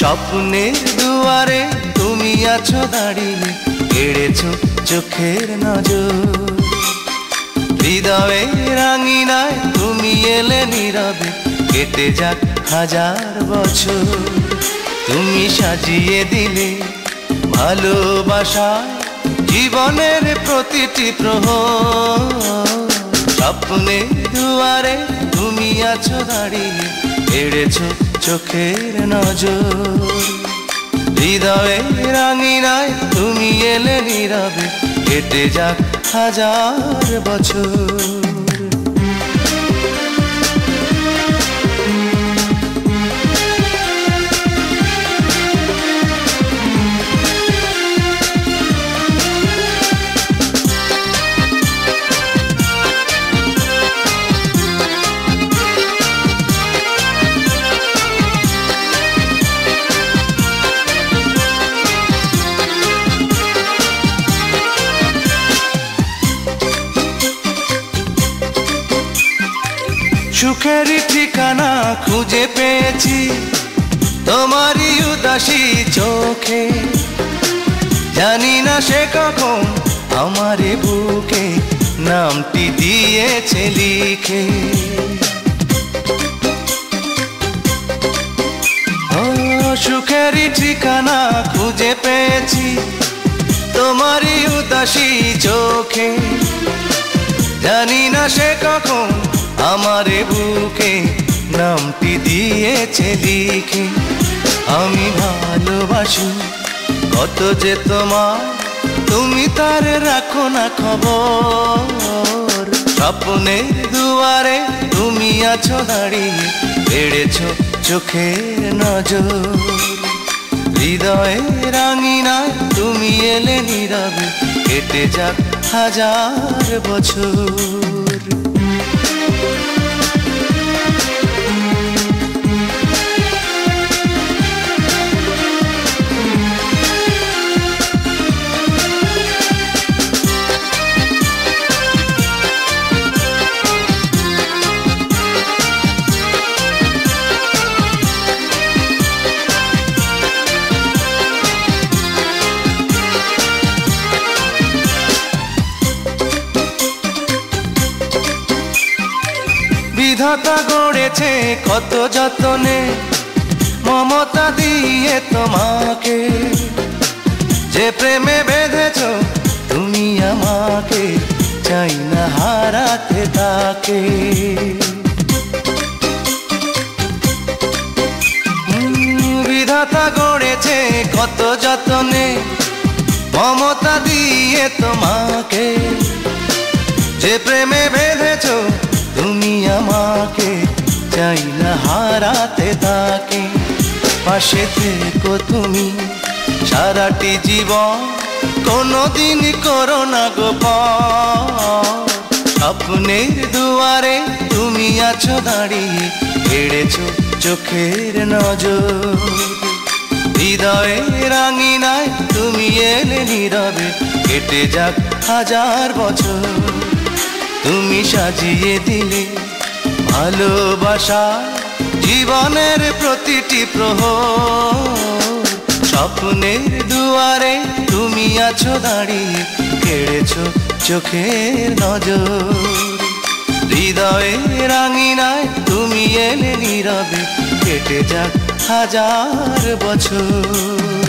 স্বপ্নের দুয়ারে তুমি আছো দাঁড়িয়ে, কেড়েছ চোখের নজর। হৃদয়ে রাঙিনায় তুমি এলে নীরবে, কেটে যাক হাজার বছর। তুমি সাজিয়ে দিলে ভালোবাসা জীবনের প্রতিটি প্রহ স্বপ্নের দুয়ারে তুমি আছো দাঁড়িয়ে এড়েছ চোখের নজর। হৃদয়ে রাঙিনায় তুমি এলে নীরবে কেটে যাক হাজার বছর। সুখেরই ঠিকানা খুঁজে পেয়েছি। তোমারই উদাসী চোখে। জানি না সে কখন আমার বুকে নামটি দিয়েছে লিখে। সুখেরই ঠিকানা খুঁজে পেয়েছি। তোমারই উদাসী চোখে। জানি না সে কখন আমার বুকে নামটি দিয়েছে লিখে। আমি ভালোবাসি, কত যে তোমার, তুমি তার রাখো না খবর। স্বপ্নের দুয়ারে তুমি আছো দাঁড়িয়ে, বেড়েছ চোখের নজর। হৃদয়ে রাঙিনায় তুমি এলে নীরবে, কেটে যাক হাজার বছর। বিধাতা গড়েছে কত যতনে, মমতা দিয়ে তোমাকে। যে প্রেমে বেঁধেছ তুমি আমাকে, চাই না হারাতে তাকে। বিধাতা গড়েছে কত যতনে, মমতা দিয়ে তোমাকে। যে প্রেমে বেঁধেছ তুমি আমাকে চাই না হারাতে তাকে। পাশে থেকো তুমি, সারাটি জীবন কোনোদিন করো না গোপন স্বপ্নের দুয়ারে তুমি আছো দাঁড়িয়ে, কেড়েছ চোখের নজর। হৃদয়ে রাঙিনায় তুমি এলে নীরবে, কেটে যাক হাজার বছর। সাজিয়ে দিলে ভালোবাসা জীবনের প্রতিটি প্রহর। স্বপ্নের দুয়ারে তুমি আছো দাঁড়িয়ে, কেড়েছ চোখের নজর। হৃদয়ে রাঙিনায় তুমি এলে নীরবে, কেটে যাক হাজার বছর।